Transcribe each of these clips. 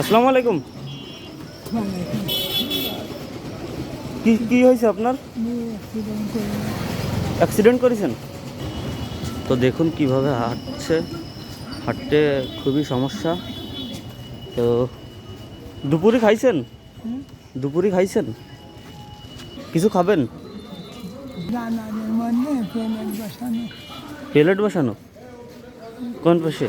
আসসালামু আলাইকুম। কি কি হয়েছে আপনার? অ্যাক্সিডেন্ট করেছেন? তো দেখুন কীভাবে হাঁটছে। হাঁটতে খুবই সমস্যা। তো দুপুরে খাইছেন? দুপুরে খাইছেন? কিছু খাবেন? বসানো। প্লেট বসানো? কোন পাশে?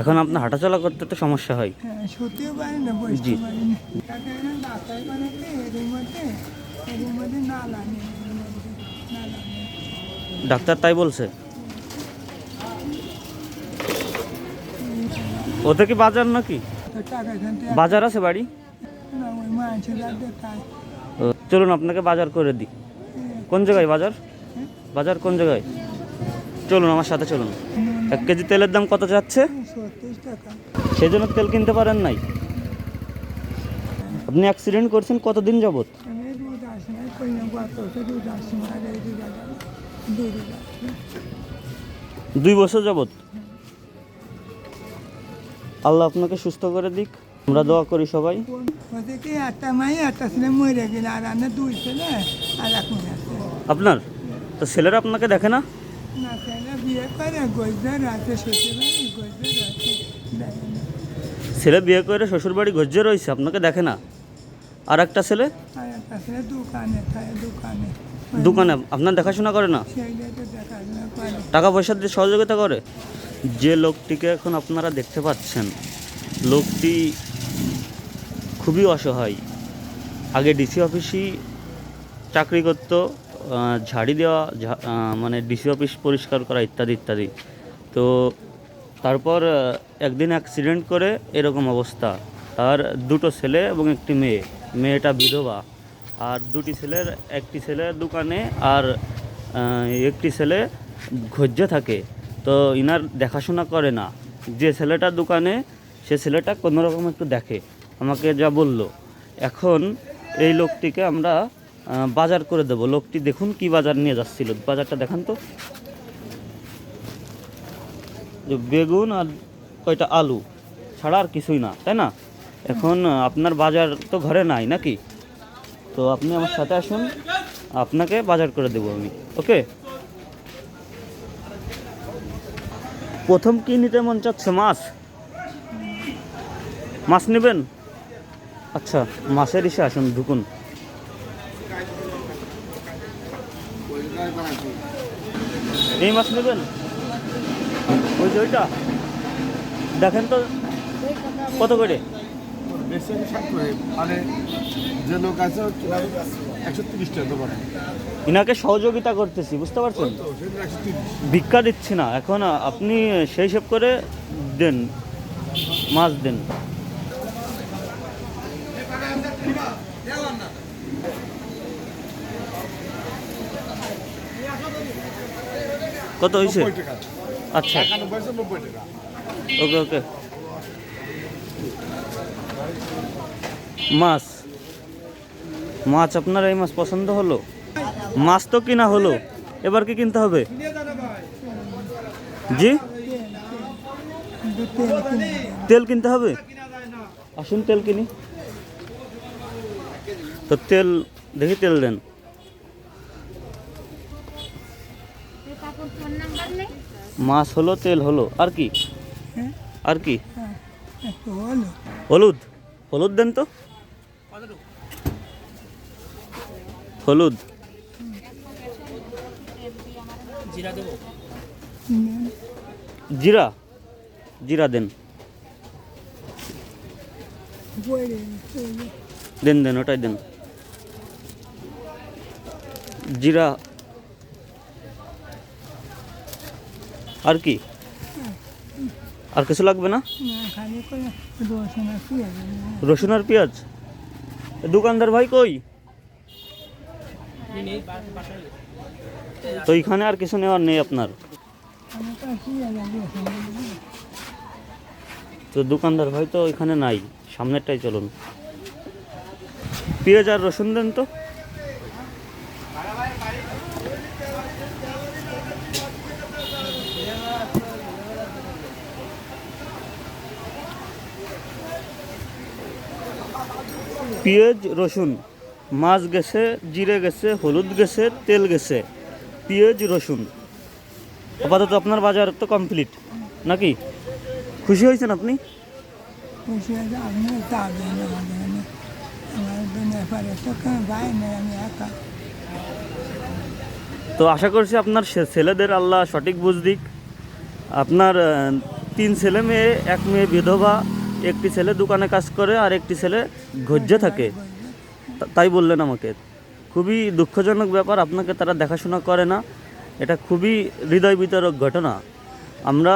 এখন আপনার হাঁটাচলা করতে তো সমস্যা হয়। হ্যাঁ, শুতেও পারি না বসতে পারি না তাকে ডাক্তার বানাতে এর মধ্যে এর মধ্যে নালা নেই এর মধ্যে নালা নেই ডাক্তার তাই বলছে? ওতে কি বাজার নাকি? বাজার আছে বাড়ি? চলুন আপনাকে বাজার করে দিই। কোন জায়গায় বাজার? বাজার কোন জায়গায়? চলুন আমার সাথে চলুন। এক কেজি তেলের দাম কত যাচ্ছে? সেই জন্য তেল কিনতে পারেন নাই। আপনি অ্যাক্সিডেন্ট করছেন কতদিন আসি দুই বছর যাবত আল্লাহ আপনাকে সুস্থ করে দিক। আমরা দোয়া করি সবাই। একটা মাই একটা ছেলে মরে আর দুই ছেলে আর আপনার? তো ছেলেরা আপনাকে দেখে না? ছেলে বিয়ে করে দেখে না। ছেলে বিয়ে করে শ্বশুরবাড়ি গজ্জে রয়েছে, আপনাকে দেখে না? আর একটা ছেলে? দোকানে, আপনার দেখাশোনা করে না? টাকা পয়সা দিয়ে সহযোগিতা করে? যে লোকটিকে এখন আপনারা দেখতে পাচ্ছেন, লোকটি খুবই অসহায়। আগে ডিসি অফিসই চাকরি করত ঝাড়ি দেওয়া মানে ডিসি অফিস পরিষ্কার করা ইত্যাদি ইত্যাদি। তো তারপর একদিন অ্যাক্সিডেন্ট করে এরকম অবস্থা। তার দুটো ছেলে এবং একটি মেয়ে। মেয়েটা বিধবা। আর দুটি ছেলের, একটি ছেলে দোকানে আর একটি ছেলে ঘজ্জে থাকে। তো ইনার দেখাশোনা করে না। যে ছেলেটা দোকানে, সে ছেলেটা কোনো রকম একটু দেখে। আমাকে যা বলল। এখন এই লোকটিকে আমরা বাজার করে দেব। লোকটি দেখুন কি বাজার নিয়ে যাচ্ছিল। বাজারটা দেখান তো। বেগুন আর কয়টা আলু, ছাড়া আর কিছুই না, তাই না? এখন আপনার বাজার তো ঘরে নাই নাকি? তো আপনি আমার সাথে আসুন, আপনাকে বাজার করে দেবো আমি, ওকে? প্রথম কি নিতে মন চাচ্ছে? মাছ? মাছ নেবেন? আচ্ছা মাছের ইসে আসুন, ঢুকুন। এই মাছ নেবেন? ওই যে ওইটা? দেখেন তো কত করে? মানে যে লোক আছে একশো তিরিশ টাকা দোকানে। ইনাকে সহযোগিতা করতেছি বুঝতে পারছেন? ভিক্ষা দিচ্ছি না এখন আপনি সেই হিসেব করে দেন মাছ দেন। কত হয়েছে আচ্ছা। ওকে ওকে। মাছ। মাছ আপনার এই মাছ পছন্দ হলো? মাছ তো কিনা হলো। এবার কি কিনতে হবে? জি? তেল তেল কিনতে হবে? আসুন তেল কিনি। তো তেল দেখি তেল দেন। মাছ হলো তেল হলো আর কি? হ্যাঁ। আর কি? হ্যাঁ, হলুদ। হলুদ? দেন তো। হলুদ। জিরা? জিরা দেন। দেন দেন ওটাই দেন। জিরা আর কি? আর কিছু লাগবে না? রসুন আর পেঁয়াজ। দোকানদার ভাই কই? তো এখানে আর কিছু নেওয়ার নেই আপনার? তো দোকানদার ভাই তো এখানে নাই, সামনেরটাই চলুন। পেঁয়াজ আর রসুন দেন তো। পেঁয়াজ রসুন। মাছ গেছে জিরে গেছে হলুদ গেছে তেল গেছে। পেঁয়াজ রসুন। আপাতত আপনার বাজার তো কমপ্লিট নাকি? খুশি হয়েছেন আপনি? খুশি তো আশা করছি আপনার ছেলেদের আল্লাহ সঠিক বুঝ দিক। আপনার তিন ছেলে মেয়ে এক মেয়ে বিধবা। একটি ছেলে দোকানে কাজ করে আর একটি ছেলে ঘজ্জে থাকে। তাই বললেন আমাকে। খুবই দুঃখজনক ব্যাপার, আপনাকে তারা দেখাশোনা করে না। এটা খুবই হৃদয় বিতরক ঘটনা। আমরা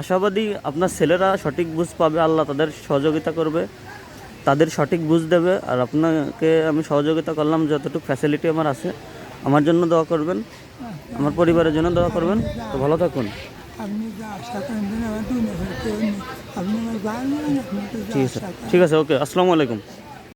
আশাবাদী আপনার ছেলেরা সঠিক বুঝ পাবে, আল্লাহ তাদের সহযোগিতা করবে, তাদের সঠিক বুঝ দেবে। আর আপনাকে আমি সহযোগিতা করলাম যতটুকু ফ্যাসিলিটি আমার আছে। আমার জন্য দোয়া করবেন, আমার পরিবারের জন্য দোয়া করবেন। তো ভালো থাকুন। আপনি যা আশা করেন আমার ঠিক আছে ঠিক আছে ওকে আসসালামু আলাইকুম।